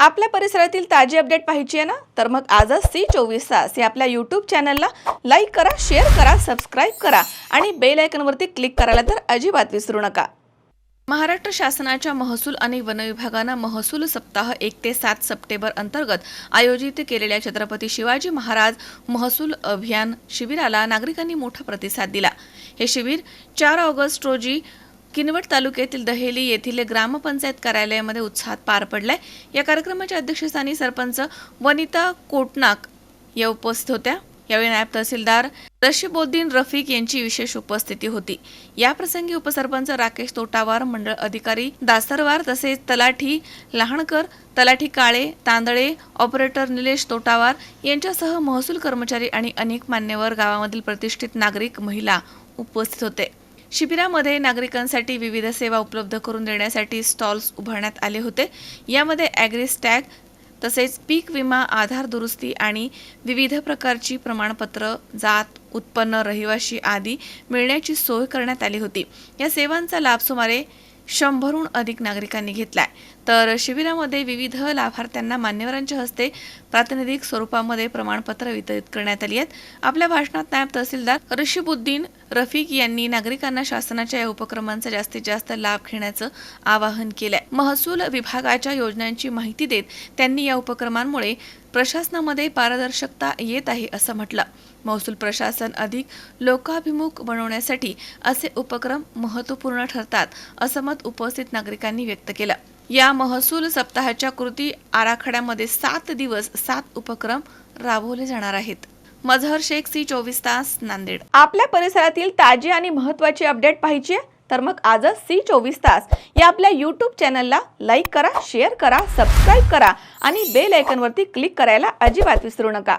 आपल्या परिसरातील ताजी अपडेट पाहिजे आहे ना? तर मग आजच सी चोवीस तास या आपल्या यूट्यूब चॅनलला लाईक करा शेअर करा सबस्क्राईब करा आणि बेल आयकनवरती क्लिक करायला तर अजिबात विसरू नका. महाराष्ट्र शासनाच्या महसूल आणि वन विभागानं महसूल सप्ताह एक ते सात सप्टेंबर अंतर्गत आयोजित केलेल्या छत्रपती शिवाजी महाराज महसूल अभियान शिबिराला नागरिकांनी मोठा प्रतिसाद दिला. हे शिबिर चार ऑगस्ट रोजी किनवट तालुक्यातील दहेली येथील ग्रामपंचायत कार्यालयामध्ये उत्साहात पार पडलाय. या कार्यक्रमाच्या अध्यक्षस्थानी सरपंच वनिता कोटनाक या उपस्थित होत्या. यावेळी नायब तहसीलदार रशिबोद्दीन रफिक यांची विशेष उपस्थिती होती. याप्रसंगी उपसरपंच राकेश तोटावार मंडळ अधिकारी दासरवार तसेच तलाठी लहाणकर तलाठी काळे तांदळे ऑपरेटर निलेश तोटावार यांच्यासह महसूल कर्मचारी आणि अनेक मान्यवर गावामधील प्रतिष्ठित नागरिक महिला उपस्थित होते. शिबिरामध्ये नागरिकांसाठी विविध सेवा उपलब्ध करून देण्यासाठी स्टॉल्स उभारण्यात आले होते. यामध्ये ॲग्रीस्टॅग तसेच पीक विमा आधार दुरुस्ती आणि विविध प्रकारची प्रमाणपत्र जात उत्पन्न रहिवाशी आदी मिळण्याची सोय करण्यात आली होती. या सेवांचा लाभ सुमारे शंभरहून अधिक नागरिकांनी घेतलाय. तर शिबिरामध्ये विविध लाभार्थ्यांना मान्यवरांच्या हस्ते प्रातिनिधिक स्वरूपामध्ये प्रमाणपत्र वितरित करण्यात आली आहेत. आपल्या भाषणात नायब तहसीलदार ऋषिबुद्दीन रफिक यांनी नागरिकांना शासनाच्या या उपक्रमांचा जास्तीत जास्त लाभ घेण्याचं आवाहन केलंय. महसूल विभागाच्या योजनांची माहिती देत त्यांनी या उपक्रमांमुळे प्रशासनामध्ये पारदर्शकता येत आहे असं म्हटलं. महसूल प्रशासन अधिक लोकाभिमुख बनवण्यासाठी असे उपक्रम महत्त्वपूर्ण ठरतात असं मत उपस्थित नागरिकांनी व्यक्त केलं. या महसूल सप्ताहाच्या कृती आराखड्यामध्ये सात दिवस सात उपक्रम राबवले जाणार आहेत. मझहर शेख सी चोवीस तास नांदेड. आपल्या परिसरातील ताजी आणि महत्वाची अपडेट पाहिजे तर मग आजच सी चोवीस तास या आपल्या यूट्यूब चॅनलला लाईक करा शेअर करा सबस्क्राईब करा आणि बेल आयकनवरती क्लिक करायला अजिबात विसरू नका.